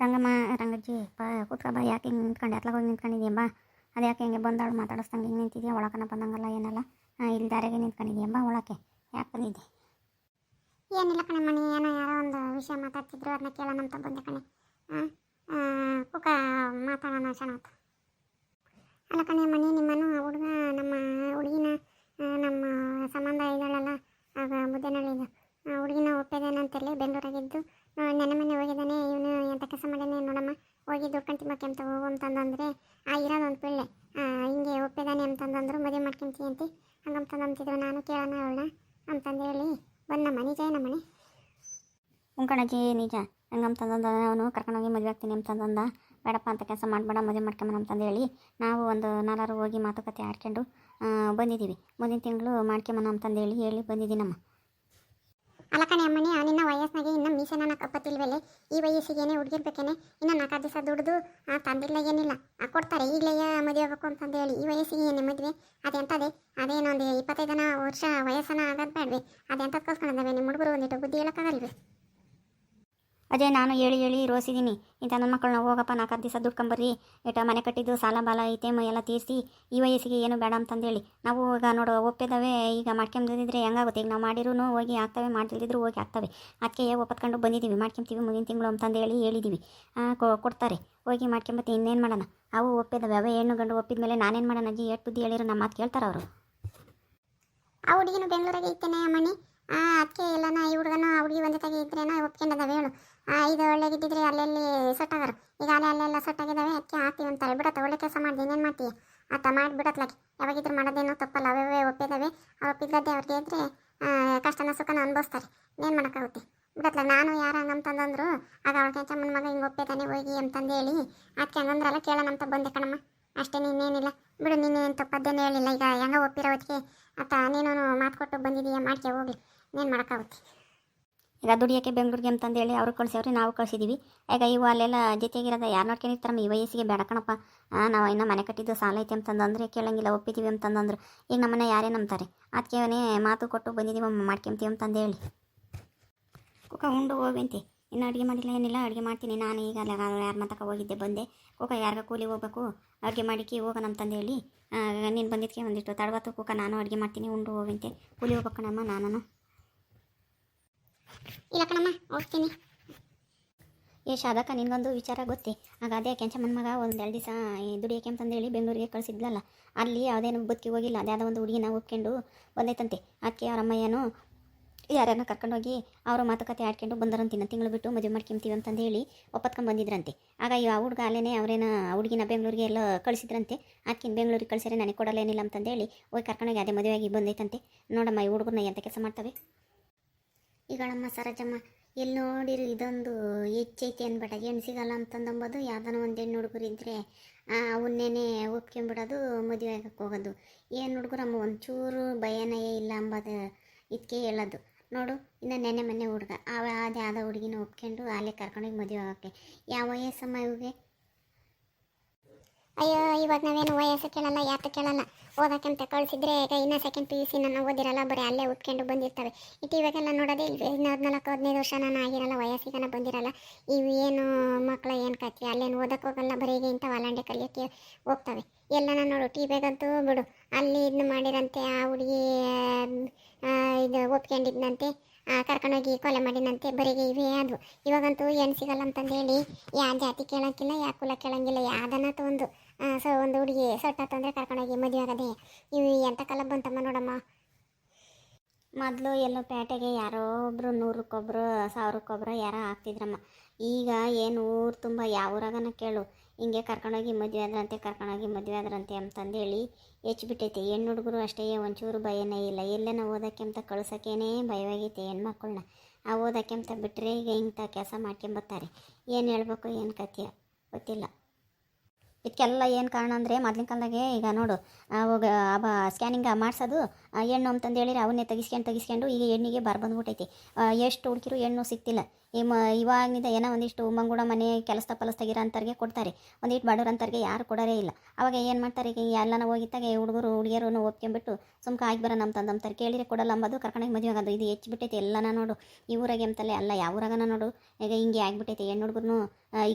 ರಂಗಮ್ಮ, ರಂಗಜ್ಜಿ, ಪ ಕೂತ್ಕ ಬಾ ಯಾಕೆ ಹಿಂಗೆ ನಿಂತ್ಕೊಂಡು? ಎತ್ಲಾಗ ಹೋಗಿ ನಿಂತ್ಕೊಂಡಿದ್ಯಮ್ಮ ಅದು ಯಾಕೆ ಹಿಂಗೆ ಬಂದಾಳು? ಮಾತಾಡಿಸ್ದಂಗೆ ಹಿಂಗೆ ನಿಂತಿದ್ಯಾ? ಒಳಕನ ಬಂದಂಗಲ್ಲ, ಏನಲ್ಲ. ಇಲ್ಲಿ ದಾರಿಗೆ ನಿಂತ್ಕೊಂಡಿದ್ಯಮ್ಮ ಒಳಕ್ಕೆ. ಯಾಕೆ ಬಂದಿದ್ದೆ? ಏನಿಲ್ಲ ಕಣೆ ಮಣಿ ಏನೋ ಯಾರೋ ಒಂದು ವಿಷಯ ಮಾತಾಡ್ತಿದ್ರು ಅದನ್ನ ಕೇಳೋಣ ಅಂತ ಬಂದೆ ಕಣೆ. ಕುಕ ಮಾತಾಡೋಣ ಚೆನ್ನಾಗಿ ಅಲ್ಲ ಕಣೆ ಮಣಿ ನಿಮ್ಮನ್ನು ಆ ಹುಡುಗ ನಮ್ಮ ಹುಡುಗಿನ ಆ, ನಮ್ಮ ಸಂಬಂಧ ಇದ್ದಾಳಲ್ಲ ಆಗ ಮುದ್ದೆನಳ್ಳಿದು ಆ ಹುಡುಗಿನ ಒಪ್ಪಿದೇನಂತೇಳಿ ಬೆಂಗಳೂರಾಗಿದ್ದು ಆ, ನೆನ್ನೆ ಮೊನ್ನೆ ಹೋಗಿದ್ದಾನೆ ಇವನು ಎಂತ ಕೆಲಸ ಮಾಡ್ಯಾನೆ ನೋಡಮ್ಮ ಹೋಗಿ ದುಡ್ಕೊಂಡು ಅಂತ ಹೋಗು ಅಂತಂದಂದ್ರೆ ಆ, ಇರೋದು ಒಂದು ಪಿಳ್ಳೆ. ಹಿಂಗೆ ಒಪ್ಪಿದಾನೆ ಅಂತಂದಂದ್ರು ಮದುವೆ ಮಾಡ್ಕೊಂತೀಯ ಅಂತಿ? ಹಂಗಂತಂದಂತಿದ್ರು ನಾನು ಕೇಳೋಣ ಅವಳನ್ನ. ಅಂತಂದು ಹೇಳಿ ಮನೆ ನಿಜ ಮನೆ ಉಂಕಣಜ್ಜಿ ನಿಜ. ಹಂಗಂತಂದ ಅವನು ಕರ್ಕೊಂಡೋಗಿ ಮದುವೆ ಆಗ್ತೀನಿ ಅಂತಂದ ಬೇಡಪ್ಪ ಅಂತ ಕೆಲಸ ಮಾಡಬೇಡ, ಮದುವೆ ಮಾಡ್ಕೊಂಬನ ಅಂತಂದು ಹೇಳಿ, ನಾವು ಒಂದು ನಾಲ್ವರು ಹೋಗಿ ಮಾತುಕತೆ ಆಡ್ಕೊಂಡು ಬಂದಿದ್ದೀವಿ. ಮುಂದಿನ ತಿಂಗಳು ಮಾಡ್ಕೊಂಬನ ಅಂತಂದು ಹೇಳಿ ಹೇಳಿ ಬಂದಿದ್ದೀನಮ್ಮ. ಅಲ್ಲ ಕಣೆ ಅಮ್ಮನಿ ನಿನ್ನ ವಯಸ್ಸಿನಾಗೆ ಇನ್ನು ಮೀಸೆನ ಕಪ್ಪತ್ತಿಲ್ವಲೆ ಈ ವಯಸ್ಸಿಗೇನೆ ಹುಡುಗಿರ್ಬೇಕೇನೆ ಇನ್ನು ನಾಲ್ಕು ದಿವಸ ದುಡ್ದು, ಆ ತಂದಿಲ್ಲ ಏನಿಲ್ಲ. ಆ ಕೊಡ್ತಾರೆ, ಈಗಲೇ ಮದುವೆ ಆಗಬೇಕು ಅಂತಂದು ಹೇಳಿ. ಈ ವಯಸ್ಸಿಗೆ ಏನೇ ಮದುವೆ? ಅದೆಂತದೆ ಅದೇನೊಂದು ಇಪ್ಪತ್ತೈದನ ವರ್ಷ ವಯಸ್ಸನ ಆಗೋದು ಬೇಡ್ವೆ. ಅದೆಂಥದ್ದು ಕಲ್ಸ್ಕೊಂಡಿದ್ದಾವೆ ನಿಮ್ಮ ಹುಡುಗರು ಒಂದಿಟ್ಟು ಬುದ್ಧಿ ಹೇಳೋಕ್ಕಾಗಲ್ವೇ? ಅದೇ ನಾನು ಹೇಳಿ ಹೇಳಿ ರೋಸಿದ್ದೀನಿ. ಇಂಥ ನನ್ನ ಮಕ್ಕಳನ್ನ ಹೋಗಪ್ಪ, ನಾಲ್ಕು ದಿವಸ ದುಡ್ಕೊಂಬರ್ರಿ ಏಟ, ಮನೆ ಕಟ್ಟಿದ್ದು, ಸಾಲ ಬಾಲ ಐತೆ ಎಲ್ಲ ತೀರಿಸಿ, ಈ ವಯಸ್ಸಿಗೆ ಏನು ಬೇಡ ಅಂತಂದೇಳಿ ನಾವು ಈಗ ನೋಡು ಒಪ್ಪಿದವೆ ಈಗ ಮಾಡ್ಕೊಂಬಿದ್ರೆ ಹೆಂಗಾಗುತ್ತೆ? ಈಗ ನಾವು ಮಾಡಿರೂ ಹೋಗಿ ಆಗ್ತವೆ ಮಾಡಿದ್ರು ಹೋಗಿ ಆಗ್ತವೆ. ಅದಕ್ಕೆ ಒಪ್ಪತ್ಕೊಂಡು ಬಂದಿದ್ದೀವಿ, ಮಾಡ್ಕೊಂತೀವಿ, ಮುಂದಿನ ತಿಂಗಳು ಅಂತಂದೇಳಿ ಹೇಳಿದ್ದೀವಿ. ಕೊಡ್ತಾರೆ. ಹೋಗಿ ಮಾಡ್ಕೊಂಬತ್ತಿ ಇನ್ನೇನು ಮಾಡೋಣ? ಅವು ಒಪ್ಪಿದವೆ ಅವೇ ಹೆಣ್ಣು ಗಂಡು ಒಪ್ಪಿದ ಮೇಲೆ ನಾನೇನು ಮಾಡೋಣ? ಅಜ್ಜಿ ಎಷ್ಟು ಬುದ್ಧಿ ಹೇಳಿರೋ ನಮ್ಮ ಮಾತು ಕೇಳ್ತಾರೆ ಅವರು? ಆ ಹುಡುಗಿನೂ ಬೆಂಗಳೂರಾಗೆ ಇತ್ತೇನೆ ಅಮ್ಮನಿ ಆ ಅದಕ್ಕೆ ಎಲ್ಲನ ಈ ಹುಡುಗನ ಆ ಹುಡುಗಿ ಒಂದೇ ಇದ್ರೆ ಇದ್ರೇನೋ ಒಪ್ಕೊಂಡದವೆ ಹೇಳು. ಇದು ಒಳ್ಳೆಗಿದ್ದಿದ್ರೆ ಅಲ್ಲೆಲ್ಲಿ ಸೊಟ್ಟಾಗರು. ಈಗ ಅಲ್ಲೇ ಅಲ್ಲೆಲ್ಲ ಸೊಟ್ಟಾಗಿದ್ದಾವೆ ಅದಕ್ಕೆ ಹಾಕ್ತೀವಿ ಅಂತಾರೆ. ಬಿಡತ್ತೆ ಒಳ್ಳೆ ಕೆಲಸ ಮಾಡಿದೆ ಇನ್ನೇನು ಮಾಡ್ತೀಯ? ಆತ ಮಾಡಿಬಿಡತ್ಲಾಗೆ ಯಾವಾಗಿದ್ರು ಮಾಡೋದೇನೋ ತಪ್ಪಲ್ಲ ಅವೇ ಒಪ್ಪಿದ್ದಾವೆ. ಆ ಒಪ್ಪಿದ್ದದ್ದೇ ಅವ್ರಿಗೆ ಇದ್ರೆ ಕಷ್ಟನ ಸುಖನ ಅನುಭವಿಸ್ತಾರೆ. ಏನು ಮಾಡೋಕ್ಕಾಗುತ್ತೆ? ಬಿಡತ್ಲ, ನಾನು ಯಾರ ಹಂಗಂತಂದ್ರು ಆಗ ಅವಳ ಚಮ್ಮನ ಮಗ ಹಿಂಗೆ ಒಪ್ಪಿದಾನೆ ಹೋಗಿ ಅಂತಂದೇಳಿ ಅದಕ್ಕೆ ಹಂಗಂದ್ರಲ್ಲ ಕೇಳೋಣ ಅಂತ ಬಂದೆ ಕಣಮ್ಮ. ಅಷ್ಟೇ, ನೀನೇನಿಲ್ಲ. ಬಿಡು, ನೀನೇನು ತಪ್ಪದ್ದೇನು ಹೇಳಿಲ್ಲ. ಈಗ ಹೆಂಗ ಒಪ್ಪಿರೋ ಹೊತ್ತಿಗೆ ಆತ ನೀನು ಮಾತು ಕೊಟ್ಟು ಬಂದಿದೀಯ ಮಾಡ್ಕೆ ಹೋಗ್ಲಿ. ಇನ್ನೇನು ಮಾಡೋಕ್ಕಾಗುತ್ತೆ? ಈಗ ದುಡಿಯೋಕ್ಕೆ ಬೆಂಗಳೂರಿಗೆ ಅಂತಂದೇಳಿ ಅವ್ರು ಕಳ್ಸವ್ರಿ ನಾವು ಕಳಿಸಿದ್ದೀವಿ ಈಗ ಇವು ಅಲ್ಲೆಲ್ಲ ಜೊತೆಗಿರೋದ ಯಾರು ನೋಡ್ಕೊಂಡಿರ್ತಾರಮ್ಮ ಈ ವಯಸ್ಸಿಗೆ ಬೇಡ ಕಣಪ್ಪ. ನಾವು ಇನ್ನೂ ಮನೆ ಕಟ್ಟಿದ್ದು ಸಾಲ ಐತೆ ಅಂತಂದ್ರೆ ಕೇಳಂಗಿಲ್ಲ ಒಪ್ಪಿದ್ದೀವಿ ಅಂತಂದಂದ್ರು. ಈಗ ನಮ್ಮನ್ನ ಯಾರೇ ನಂಬ್ತಾರೆ? ಅದಕ್ಕೆ ಮಾತು ಕೊಟ್ಟು ಬಂದಿದ್ದೀವಮ್ಮ ಮಾಡ್ಕೊಂತೀವಿ ಅಂತಂದೇಳಿ. ಕುಕ್ಕ ಉಂಡು ಹೋಗಂತೆ ಇನ್ನು ಅಡುಗೆ ಮಾಡಿಲ್ಲ, ಏನಿಲ್ಲ, ಅಡುಗೆ ಮಾಡ್ತೀನಿ. ನಾನು ಈಗ ಯಾರು ಮತಕ ಹೋಗಿದ್ದೆ, ಬಂದೆ. ಕುಕ್ಕ ಯಾರಿಗ ಕೂಲಿ ಹೋಗ್ಬೇಕು. ಅಡುಗೆ ಮಾಡಿಕ್ಕೆ ಹೋಗೋಣ ಅಂತಂದು ಹೇಳಿ ನೀನು ಬಂದಿದ್ದಕ್ಕೆ ಒಂದಿಷ್ಟು ತಡವತ್ತು ಕುಕ್ಕ ನಾನು ಅಡುಗೆ ಮಾಡ್ತೀನಿ, ಉಂಡು ಹೋಗಂತೆ ಕೂಲಿ ಹೋಗ್ಬೇಕಣಮ್ಮ ನಾನು ಇಲ್ಲ ಕಣಮ್ಮ, ಹೋಗ್ತೀನಿ. ಏ ಶಾದಕ ನಿನಗೊಂದು ವಿಚಾರ ಗೊತ್ತಿ. ಆಗ ಅದೇ ಕೆಂಚಮ್ಮನ ಮಗ ಒಂದು ಎರಡು ದಿವಸ ದುಡಿಯೋಕೆ ಅಂತಂದೇಳಿ ಬೆಂಗಳೂರಿಗೆ ಕಳಿಸಿದ್ಲಲ್ಲ. ಅಲ್ಲಿ ಯಾವುದೇನು ಬದುಕಿ ಹೋಗಿಲ್ಲ. ಅದ್ಯಾವುದೋ ಒಂದು ಹುಡುಗಿನ ಒಪ್ಕೊಂಡು ಬಂದೈತಂತೆ. ಅದಕ್ಕೆ ಅವ್ರ ಅಮ್ಮಯ್ಯನು ಯಾರನ್ನ ಕರ್ಕೊಂಡೋಗಿ ಅವರು ಮಾತುಕತೆ ಆಡ್ಕೊಂಡು ಬಂದರಂತಿನ ತಿಂಗಳು ಬಿಟ್ಟು ಮದುವೆ ಮಾಡ್ಕೊಂತೀವಿ ಅಂತಂದು ಹೇಳಿ ಒಪ್ಪತ್ಕೊಂಡು ಬಂದಿದ್ರಂತೆ. ಆಗ ಈ ಆ ಹುಡುಗ ಅಲ್ಲೇ ಅವರೇನ ಹುಡುಗಿನ ಬೆಂಗಳೂರಿಗೆ ಎಲ್ಲ ಕಳಿಸಿದ್ರಂತೆ. ಆಕಿನ ಬೆಂಗಳೂರಿಗೆ ಕಳಿಸಿದ್ರೆ ನನಗೆ ಕೊಡಲೇನಿಲ್ಲ ಅಂತಂದೇಳಿ ಹೋಗಿ ಕರ್ಕೊಂಡೋಗಿ ಅದೇ ಮದುವೆಯಾಗಿ ಬಂದೈತಂತೆ. ನೋಡಮ್ಮ, ಈ ಹುಡುಗನ ಎಂಥ ಕೆಲಸ ಮಾಡ್ತವೆ? ಈಗಳಮ್ಮ ಸರಜಮ್ಮ ಎಲ್ಲಿ ನೋಡಿರಿ ಇದೊಂದು ಹೆಚ್ಚೈತೆ ಅನ್ಬೇಡ ಏನು ಸಿಗಲ್ಲ ಅಂತಂದಂಬೋದು ಯಾವ್ದಾನ ಒಂದು ಹೆಣ್ಣು ಹುಡುಗರು ಇದ್ದರೆ ಅವನ್ನೇನೆ ಒಪ್ಕೊಂಬಿಡೋದು, ಮದುವೆ ಆಗಕ್ಕೆ ಹೋಗೋದು. ಏನು ಹುಡುಗರಮ್ಮ, ಒಂಚೂರು ಭಯನೇ ಇಲ್ಲ ಅಂಬೋದು ಇದಕ್ಕೆ ಹೇಳೋದು. ನೋಡು, ಇನ್ನು ನೆನೆ ಮೊನ್ನೆ ಹುಡುಗ. ಅವ ಅದೇ ಆದ ಹುಡುಗಿನ ಒಪ್ಕೊಂಡು, ಅಲ್ಲೇ ಕರ್ಕೊಂಡೋಗಿ ಮದುವೆ ಆಗೋಕ್ಕೆ. ಯಾವ ವಯಸ್ಸಮ್ಮ ಅಯ್ಯೋ ಇವಾಗ ನಾವೇನು ವಯಸ್ಸು ಕೇಳಲ್ಲ ಯಾತು ಕೇಳಲ್ಲ. ಓದಕ್ಕಂತ ಕಳಿಸಿದ್ರೆ ಈಗ ಇನ್ನೂ ಸೆಕೆಂಡ್ ಪಿ ಯು ಸಿ ನಾನು ಓದಿರಲ್ಲ ಬರೀ ಅಲ್ಲೇ ಉಟ್ಕೊಂಡು ಬಂದಿರ್ತವೆ ಇಟ್ಟು ಇವಾಗೆಲ್ಲ ನೋಡೋದೇ ಇನ್ನು ಹದಿನಾಲ್ಕು ಹದಿನೈದು ವರ್ಷ ನಾನು ಆಗಿರಲ್ಲ ವಯಸ್ಸಿಗನ ಬಂದಿರಲ್ಲ. ಇವು ಏನು ಮಕ್ಕಳು ಏನು ಕತ್ತಿ ಅಲ್ಲೇನು ಓದಕ್ಕೆ ಹೋಗಲ್ಲ ಬರೀ ಈಗ ಇಂಥ ಅಲಾಂಡೆ ಕಲಿಯೋಕ್ಕೆ ಹೋಗ್ತವೆ. ಎಲ್ಲ ನೋಡು ಟಿ ಬೇಗಂತೂ ಬಿಡು. ಅಲ್ಲಿ ಇದನ್ನ ಮಾಡಿರಂತೆ ಆ ಹುಡುಗಿ ಇದು ಒಪ್ಕೊಂಡಿದ್ನಂತೆ. ಆ, ಕರ್ಕೊಂಡೋಗಿ ಕೊಲೆ ಮಾಡಿನಂತೆ ಬರೀಗೆ ಇವೇ ಅದು. ಇವಾಗಂತೂ ಏನು ಸಿಗಲ್ಲ ಅಂತಂದೇಳಿ, ಯಾ ಜಾತಿ ಕೇಳೋಕ್ಕಿಲ್ಲ ಯಾ ಕುಲ ಕೇಳಂಗಿಲ್ಲ ಯಾವ್ದನ್ನ ಒಂದು ಸೊ, ಒಂದು ಹುಡುಗಿ ಸೊಟ್ಟಾತಂದ್ರೆ ಕರ್ಕೊಂಡೋಗಿ ಮದುವೆ ಆಗದೆ. ಇವು ಎಂಥ ಕಾಲ ಬಂತಮ್ಮ ನೋಡಮ್ಮ. ಮೊದಲು ಎಲ್ಲೋ ಪೇಟೆಗೆ ಯಾರೋ ಒಬ್ಬರು ನೂರಕ್ಕೊಬ್ರು, ಸಾವಿರಕ್ಕೊಬ್ರು ಯಾರೋ ಹಾಕ್ತಿದ್ರಮ್ಮ ಈಗ ಏನು ಊರು ತುಂಬ ಯಾವ ಊರಾಗನ ಕೇಳು. ಹಿಂಗೆ ಕರ್ಕೊಂಡೋಗಿ ಮದುವೆ ಆದ್ರಂತೆ, ಕರ್ಕೊಂಡೋಗಿ ಮದುವೆ ಆದ್ರಂತೆ ಅಂತಂದೇಳಿ ಹೆಚ್ಚಿಬಿಟ್ಟೈತೆ ಹೆಣ್ಣು ಹುಡುಗರು ಅಷ್ಟೇ, ಒಂಚೂರು ಭಯನೇ ಇಲ್ಲ. ಎಲ್ಲೇನ ಓದೋಕ್ಕೆ ಅಂತ ಕಳ್ಸೋಕ್ಕೇನೆ ಭಯವಾಗೈತೆ ಹೆಣ್ಮಕ್ಳನ್ನ. ಆ ಓದೋಕ್ಕೆ ಅಂತ ಬಿಟ್ಟರೆ ಈಗ ಇಂಥ ಕೆಲಸ ಮಾಡ್ಕೊಂಬತ್ತಾರೆ. ಏನು ಹೇಳ್ಬೇಕು, ಏನು ಕಥೆಯ ಗೊತ್ತಿಲ್ಲ. ಇದಕ್ಕೆಲ್ಲ ಏನು ಕಾರಣ ಅಂದರೆ, ಮೊದಲಿನ ಕಾಲದಾಗೆ ಈಗ ನೋಡು ಅವ ಸ್ಕ್ಯಾನಿಂಗ್ ಮಾಡಿಸೋದು ಹೆಣ್ಣು ಅಂತಂದು ಹೇಳಿರಿ ಅವನ್ನೇ ತೆಗಿಸ್ಕೊಂಡು ತೆಗಿಸ್ಕೊಂಡು ಈಗ ಹೆಣ್ಣಿಗೆ ಬಾರ್ ಬಂದ್ಬಿಟ್ಟೈತಿ ಎಷ್ಟು ಹುಡುಕಿರು ಹೆಣ್ಣು ಸಿಗ್ತಿಲ್ಲ. ಈ ಮ ಇವಾಗಿನಿಂದ ಏನೋ ಒಂದಿಷ್ಟು ಮಂಗುಡ ಮನೆ ಕೆಲಸ ಪಲಸ್ತಾಗಿರೋ ಅಂಥವ್ರಿಗೆ ಕೊಡ್ತಾರೆ. ಒಂದಿಷ್ಟು ಬಡವ್ರ ಅಂಥವ್ರಿಗೆ ಯಾರು ಕೊಡೋರೇ ಇಲ್ಲ. ಅವಾಗ ಏನು ಮಾಡ್ತಾರೆ ಈಗ ಎಲ್ಲನ ಹೋಗಿದ್ದಾಗ ಹುಡುಗರು ಹುಡುಗಿಯರು ಒಪ್ಕೊಂಬಿಟ್ಟು ಸುಮ್ಕ ಆಗಿ ಬರೋ ನಮ್ಮ ತಂದಂತಾರೆ ಕೇಳಿದ್ರೆ ಕೊಡಲ್ಲ ಅಂಬೋದು, ಕರ್ಕೊಂಡೋಗಿ ಮದುವೆ ಆಗೋದು. ಇದು ಹೆಚ್ಚು ಬಿಟ್ಟೈತೆ ಎಲ್ಲನ ನೋಡು. ಈ ಊರಾಗೆ ಅಂತಲೇ ಅಲ್ಲ, ಯಾವ ಊರಾಗನ ನೋಡು. ಈಗ ಹಿಂಗೆ ಆಗಿಬಿಟ್ಟೈತೆ. ಹೆಣ್ಣು ಹುಡುಗರು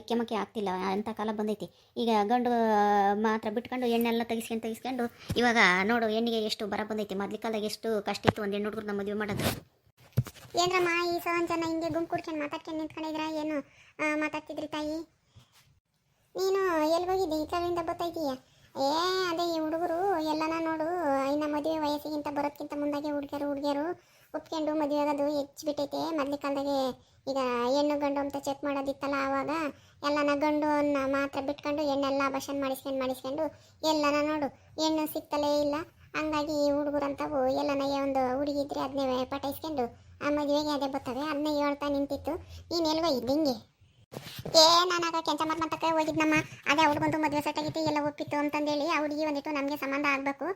ಇಕ್ಕೆಮಕ್ಕೆ ಆಗ್ತಿಲ್ಲ. ಅಂಥ ಕಾಲ ಬಂದೈತಿ. ಈಗ ಗಂಡು ಮಾತ್ರ ಬಿಟ್ಕೊಂಡು ಎಣ್ಣೆಲ್ಲ ತೆಗಿಸ್ಕೊಂಡು ತೆಗಿಸ್ಕೊಂಡು ಇವಾಗ ನೋಡು ಹೆಣ್ಣಿಗೆ ಎಷ್ಟು ಬರ ಬಂದೈತಿ. ಮೊದ್ಲ ಎಷ್ಟು ಕಷ್ಟ ಇತ್ತು, ಒಂದು ಹೆಣ್ಣು ನಮ್ಮ ಮದುವೆ ಮಾಡೋದು ಏನ್ರಮ್ಮ, ಈ ಸವನ್ ಜನ ಹಿಂಗೆ ಗುಂಪು ಕುಡ್ಕೊಂಡು ಮಾತಾಡ್ಕೊಂಡು ನಿಂತ್ಕೊಂಡಿದ್ರ ಏನು? ಮಾತಾಡ್ತಿದ್ರಿ ತಾಯಿ. ನೀನು ಎಲ್ಲಿ ಹೋಗಿದ್ದೆ? ಈ ಕಡೆಯಿಂದ ಬರ್ತಾಯಿದ್ದೀಯ ಏ, ಅದೇ ಈ ಹುಡುಗರು ಎಲ್ಲನ ನೋಡು, ಇನ್ನು ಮದುವೆ ವಯಸ್ಸಿಗಿಂತ ಬರೋದ್ಕಿಂತ ಮುಂದಾಗೆ ಹುಡುಗಿಯರು ಹುಡುಗಿಯರು ಒಪ್ಕೊಂಡು ಮದುವೆ ಆಗೋದು ಹೆಚ್ಚು ಬಿಟ್ಟೈತೆ ಮೊದ್ಲ ಕಾಲದಾಗೆ ಈಗ ಹೆಣ್ಣು ಗಂಡು ಅಂತ ಚೆಕ್ ಮಾಡೋದಿತ್ತಲ್ಲ ಆವಾಗ, ಎಲ್ಲನ ಗಂಡು ಮಾತ್ರ ಬಿಟ್ಕೊಂಡು ಹೆಣ್ಣೆಲ್ಲ ಬಶನ್ ಮಾಡಿಸ್ಕೊಂಡು ಮಾಡಿಸ್ಕೊಂಡು ಎಲ್ಲನ ನೋಡು, ಹೆಣ್ಣು ಸಿಗ್ತಲೇ ಇಲ್ಲ. ಹಂಗಾಗಿ ಈ ಹುಡುಗರಂತವು ಎಲ್ಲನ ಒಂದು ಹುಡುಗಿ ಇದ್ರೆ ಅದನ್ನೇ ಪಟಾಯಿಸ್ಕೊಂಡು ಆ ಮದುವೆಗೆ ಅದೇ ಬರ್ತವೆ ಅದನ್ನೇ ಹೇಳ್ತಾ ನಿಂತಿತ್ತು. ನೀನು ಎಲ್ಗೋ ಇದ್ದೆ ಏ ಆಗ ಕೆಂಚ ಮತ್ತಕ್ಕೆ ಹೋಗಿದ್ನಮ್ಮ. ಅದೇ ಹುಡುಗಂದು ಮದುವೆ ಸೆಟ್ ಆಗಿತ್ತು ಎಲ್ಲ ಒಪ್ಪಿತ್ತು ಅಂತಂದೇಳಿ ಆ ಹುಡುಗಿ ಬಂದಿತ್ತು, ನಮಗೆ ಸಂಬಂಧ ಆಗಬೇಕು.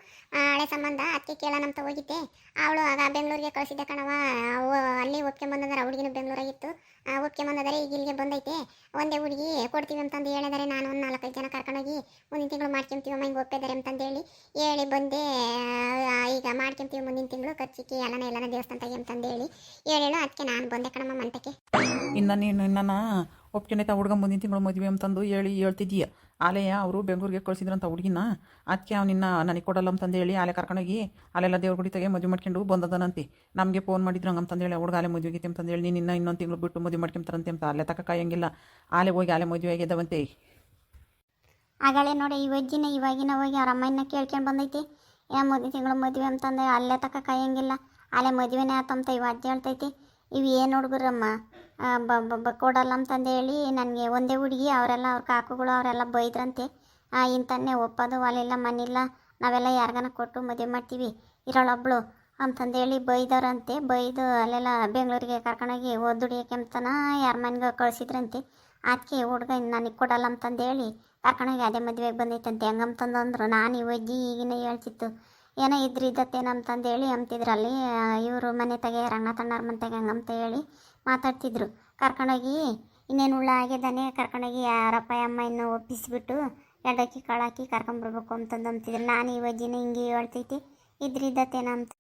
ಹಳೆ ಸಂಬಂಧ ಅದಕ್ಕೆ ಕೇಳೋಣ ಅಂತ ಹೋಗಿದ್ದೆ. ಅವಳು ಆಗ ಬೆಂಗಳೂರಿಗೆ ಕಳಿಸಿದ್ದೆ ಕಣವ ಅಲ್ಲಿ ಒಪ್ಕೊಂಬಂದ್ರೆ ಆ ಹುಡುಗಿನ ಬೆಂಗಳೂರಾಗಿತ್ತು. ಒಪ್ಕೊಂಬಂದರೆ ಈಗ ಇಲ್ಲಿಗೆ ಬಂದೈತೆ. ಒಂದೇ ಹುಡುಗಿ ಕೊಡ್ತೀವಿ ಅಂತಂದು ಹೇಳಿದರೆ, ನಾನು ಒಂದು ನಾಲ್ಕೈದು ಜನ ಕರ್ಕೊಂಡೋಗಿ ಮುಂದಿನ ತಿಂಗಳು ಮಾಡ್ಕೊಂತೀವಮ್ಮ, ಹಿಂಗೆ ಒಪ್ಪಿದ್ದಾರೆ ಅಂತಂದೇಳಿ ಹೇಳಿ ಬಂದೆ. ಈಗ ಮಾಡ್ಕೊಂತೀವಿ ಮುಂದಿನ ತಿಂಗಳು ಖರ್ಚಿಗೆ ಎಲ್ಲನ ಎಲ್ಲನ ತೆಗಿ ಅಂತಂದೇಳಿ. ಹೇಳೇಳು ಅದಕ್ಕೆ ನಾನು ಬಂದೆ ಕಣಮ್ಮ ಮಂಟಕ್ಕೆ. ಇನ್ನು ನೀನು ನನ್ನ ಒಪ್ಕೊಂಡೈತೆ ಆ ಹುಡುಗ ಮುಂದಿನ ತಿಂಗಳು ಮದುವೆ ಅಂತಂದು ಹೇಳಿ ಹೇಳ್ತಿದ್ದೀಯ ಆಲೆಯ ಅವರು ಬೆಂಗಳೂರಿಗೆ ಕಳಿಸಿದ್ರಂತ ಹುಡುಗಿನ? ಅದಕ್ಕೆ ಅವನಿನ್ನ ನನಗೆ ಕೊಡಲ್ಲ ಅಂತಂದು ಹೇಳಿ ಆಲೆ ಕರ್ಕೊಂಡೋಗಿ ಅಲ್ಲೆಲ್ಲ ದೇವ್ರ ಗುಡಿ ತೆಗೆ ಮದುವೆ ಮಾಡ್ಕೊಂಡು ಬಂದದನಂತೆ. ನಮಗೆ ಫೋನ್ ಮಾಡಿದ್ರು ಹಂಗೆ ಅಂತಂದೇಳಿ ಹುಡುಗ ಆಲೆ ಮದುವೆ ಆಗೈತೆ ಅಂತಂದೇಳಿ ನೀನು ಇನ್ನೂ ಇನ್ನೊಂದು ತಿಂಗಳು ಬಿಟ್ಟು ಮದುವೆ ಮಾಡ್ಕೊಂತಾರಂತೆ ಅಂತ ಅಲ್ಲೇ ತಕ್ಕ ಕಾಯಂಗಿಲ್ಲ. ಆಲೆ ಹೋಗಿ ಆಲೆ ಮದುವೆ ಆಗಿದ್ದವಂತೆ ಆಗಳೇ ನೋಡಿ ಈ ವಜ್ಜಿನ ಇವಾಗಿನ ಹೋಗಿ ಅವ್ರ ಅಮ್ಮನ ಕೇಳ್ಕೊಂಡು ಬಂದೈತಿ. ಏ, ಮುಂದಿನ ತಿಂಗಳು ಮದುವೆ ಅಂತಂದೆ ಅಲ್ಲೇ ತಕ್ಕ ಕಾಯಂಗಿಲ್ಲ. ಅಲ್ಲೇ ಮದುವೆನೇ ಆತಂತ ಇವ ಅಜ್ಜಿ ಹೇಳ್ತೈತಿ. ಇವು ಏನು ಹುಡುಗರಮ್ಮ? ಬ ಕೊಡಲ್ಲ ಅಂತಂದು ಹೇಳಿ ನನಗೆ ಒಂದೇ ಹುಡುಗಿ, ಅವರೆಲ್ಲ ಅವ್ರ ಕಾಕುಗಳು ಅವರೆಲ್ಲ ಬೈದ್ರಂತೆ. ಇಂಥನ್ನೇ ಒಪ್ಪೋದು ಅಲ್ಲೆಲ್ಲ ಮನಿಲ್ಲ, ನಾವೆಲ್ಲ ಯಾರಿಗಾನ ಕೊಟ್ಟು ಮದುವೆ ಮಾಡ್ತೀವಿ, ಇರೋಳೊಬ್ಳು ಅಂತಂದೇಳಿ ಬೈದವ್ರಂತೆ. ಬೈದು ಅಲ್ಲೆಲ್ಲ ಬೆಂಗಳೂರಿಗೆ ಕರ್ಕೊಂಡೋಗಿ ಓದ್ ದುಡಿಯೋಕೆ ಅಂತನ ಯಾರ ಮನೆಗೆ ಕಳಿಸಿದ್ರಂತೆ. ಅದಕ್ಕೆ ಹುಡುಗ ನನಗೆ ಕೊಡಲ್ಲ ಅಂತಂದೇಳಿ ಕರ್ಕೊಂಡೋಗಿ ಅದೇ ಮದುವೆಗೆ ಬಂದೈತಂತೆ. ಹೆಂಗಂತಂದು ಅಂದರು. ನಾನು ಈ ಈಗಿನ ಹೇಳ್ತಿತ್ತು ಏನೋ ಇದ್ರ ಇದ್ದತ್ತೇನೋ ಅಂತಂದೇಳಿ ಅಂತಿದ್ರಲ್ಲಿ ಇವರು ಮನೆ ತೆಗೆ ರಂಗನಾಥಣ್ಣವ್ರ ಮನೆ ತೆಗೆ ಅಂತ ಹೇಳಿ ಮಾತಾಡ್ತಿದ್ರು. ಕರ್ಕೊಂಡೋಗಿ, ಇನ್ನೇನು ಉಳ್ಳ ಆಗಿದ್ದಾನೆ ಕರ್ಕೊಂಡೋಗಿ ಯಾರಪ್ಪ, ಅಮ್ಮ ಇನ್ನು ಒಪ್ಪಿಸಿಬಿಟ್ಟು ಎಡಕ್ಕಿ ಕಳಾಕಿ ಕರ್ಕೊಂಬರ್ಬೇಕು ಅಂತಂದು ಅಂತಿದ್ರು ನಾನು ಈ ವಜ್ಜಿನ ಹಿಂಗೆ ಹೇಳ್ತೈತಿ, ಇದ್ರ ಇದ್ದತ್ತೇನೋ ಅಂತ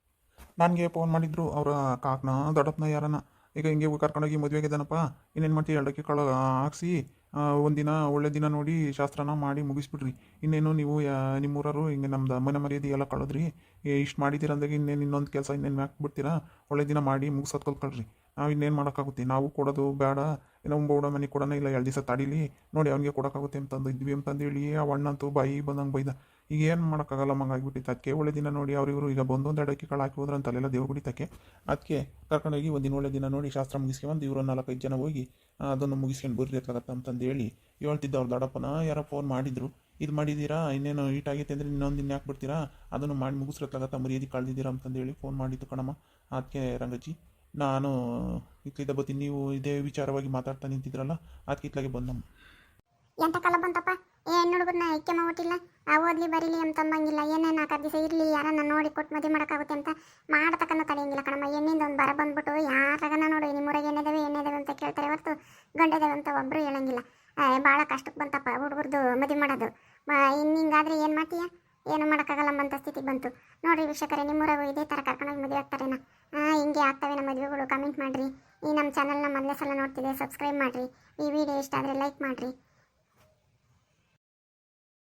ನನಗೆ ಫೋನ್ ಮಾಡಿದ್ರು ಅವರ ಕಾಕನ, ದೊಡ್ಡಪ್ಪನ ಯಾರನ್ನ ಈಗ ಹಿಂಗೆ ಕರ್ಕೊಂಡೋಗಿ ಮದುವೆಗಿದ್ದಾನಪ್ಪ ಇನ್ನೇನು ಮಾಡ್ತೀವಿ ಎರಡಕ್ಕೆ ಕಳ ಹಾಕ್ಸಿ ಒಂದಿನ, ಒಳ್ಳೆ ದಿನ ನೋಡಿ ಶಾಸ್ತ್ರನ ಮಾಡಿ ಮುಗಿಸ್ಬಿಡ್ರಿ. ಇನ್ನೇನು ನೀವು ನಿಮ್ಮೂರವರು ಹಿಂಗೆ ನಮ್ದು ಮನೆ ಮರ್ಯಾದೆ ಎಲ್ಲ ಕಳೆದ್ರಿ. ಇಷ್ಟು ಮಾಡಿದ್ದೀರ ಅಂದಾಗ ಇನ್ನೇನು ಇನ್ನೊಂದು ಕೆಲಸ ಇನ್ನೇನು ಹಾಕ್ಬಿಡ್ತೀರಾ ಒಳ್ಳೆ ದಿನ ಮಾಡಿ ಮುಗಿಸೋದು ಕಲ್ತ್ಕೊಳ್ರಿ ನಾವು ಇನ್ನೇನು ಮಾಡೋಕ್ಕಾಗುತ್ತೆ? ನಾವು ಕೊಡೋದು ಬೇಡ. ಏನೋ ಬೌಡ ಮನೆ ಕೊಡೋಣ ಇಲ್ಲ, ಎರಡು ದಿವಸ ತಡೀಲಿ. ನೋಡಿ ಅವನಿಗೆ ಕೊಡೋಕ್ಕಾಗುತ್ತೆ ಅಂತಂದು ಇದ್ವಿ ಅಂತಂದೇಳಿ ಆ ಅಣ್ಣಂತೂ ಬಾಯಿ ಬಂದಂಗೆ ಬೈದ. ಈಗ ಏನು ಮಾಡೋಕ್ಕಾಗಲ್ಲ ಮಗಾಗಿಬಿಟ್ಟಿತ್ತು ಅದಕ್ಕೆ ಒಳ್ಳೆ ದಿನ ನೋಡಿ ಅವರಿವರು ಈಗ ಬಂದೊಂದು ಅಡಕ್ಕೆ ಕಾಳು ಹಾಕಿ ಹೋದ್ರೆ ಅಲ್ಲೆಲ್ಲ ದೇವ್ರ ಗುಡಿತಕ್ಕೆ. ಅದಕ್ಕೆ ಕರ್ಕೊಂಡೋಗಿ ಒಂದಿನ ಒಳ್ಳೆ ದಿನ ನೋಡಿ ಶಾಸ್ತ್ರ ಮುಗಿಸ್ಕೊಂಬಂದು ಇವರು ನಾಲ್ಕೈದು ಜನ ಹೋಗಿ ಅದನ್ನು ಮುಗಿಸ್ಕೊಂಡು ಬರಬೇಕಾಗತ್ತೆ ಅಂತಂದು ಹೇಳಿ ಹೇಳ್ತಿದ್ದ ಅವ್ರ ದೊಡ್ಡಪ್ಪನ. ಯಾರೋ ಫೋನ್ ಮಾಡಿದ್ರು. ಇದು ಮಾಡಿದ್ದೀರಾ? ಇನ್ನೇನು ಹೀಟ್ ಆಗೈತೆ ಅಂದರೆ ಇನ್ನೊಂದು ದಿನ ಯಾಕೆ ಬಿಡ್ತೀರಾ? ಅದನ್ನು ಮಾಡಿ ಮುಗಿಸ್ಬೇಕಾಗತ್ತೆ ಮರ್ಯಾದೆ ಕಳ್ದಿದ್ದೀರಾ? ಅಂತಂದೇಳಿ ಫೋನ್ ಮಾಡಿದ್ದು ಕಣಮ್ಮ. ಅದಕ್ಕೆ ರಂಗಜ್ಜಿ, ನಾನು ಇತ್ತಿದ್ದ ಬತ್ತೀನಿ ನೀವು ಇದೇ ವಿಚಾರವಾಗಿ ಮಾತಾಡ್ತಾ ನಿಂತಿದ್ರಲ್ಲ ಅದಕ್ಕೆ ಇತ್ಲಾಗೆ ಬಂದಮ್ಮ ಎಂತ ಕಾಲ ಬಂತಪ್ಪ ಏನು ಹುಡುಗರನ್ನ ಇಕ್ಕೆ ಮಾಡ್ಬಿಟ್ಟಿಲ್ಲ ಆ ಓದ್ಲಿ ಬರೀಲಿ ಅಂತಂಬಂಗಿಲ್ಲ ಏನೇನು ನಾಲ್ಕು ದಿವಸ ಇರಲಿ, ಯಾರನ್ನ ನೋಡಿ ಕೊಟ್ಟು ಮದುವೆ ಮಾಡೋಕ್ಕಾಗುತ್ತೆ ಅಂತ ಮಾಡತಕ್ಕನ್ನ ತಡೆಯಂಗಿಲ್ಲ ಕಣಮ್ಮ. ಎಣ್ಣಿಂದ ಒಂದು ಬರ ಬಂದ್ಬಿಟ್ಟು ಯಾರಾಗನ ನೋಡಿ ನಿಮ್ಮೂರಾಗ ಏನಿದಾವೆ ಏನಿದಾವೆ ಅಂತ ಕೇಳ್ತಾರೆ ಹೊರತು ಗಂಡದೇವೆ ಅಂತ ಒಬ್ಬರು ಹೇಳಂಗಿಲ್ಲ. ಭಾಳ ಕಷ್ಟಕ್ಕೆ ಬಂತಪ್ಪ ಹುಡುಗರ್ದು ಮದುವೆ ಮಾಡೋದು. ಇನ್ನು ಹಿಂಗಾದ್ರೆ ಏನು ಮಾಡ್ತೀಯ? ಏನು ಮಾಡೋಕ್ಕಾಗಲ್ಲ ಅಂತ ಸ್ಥಿತಿ ಬಂತು. ನೋಡಿರಿ ವೀಕ್ಷಕರೇ, ನಿಮ್ಮೂರಾಗೂ ಇದೇ ಥರ ಕರ್ಕೊಂಡೋಗಿ ಮದುವೆ ಆಗ್ತಾರೇನ. ಹಿಂಗೆ ಆಗ್ತವೆ ನಮ್ಮ ಮದುವೆಗಳು, ಕಮೆಂಟ್ ಮಾಡಿರಿ. ಈ ನಮ್ಮ ಚಾನಲ್ನ ಮೊದಲೇ ಸಲ ನೋಡ್ತಿದೆ ಸಬ್ಸ್ಕ್ರೈಬ್ ಮಾಡಿರಿ. ಈ ವಿಡಿಯೋ ಇಷ್ಟ ಆದರೆ ಲೈಕ್ ಮಾಡಿರಿ.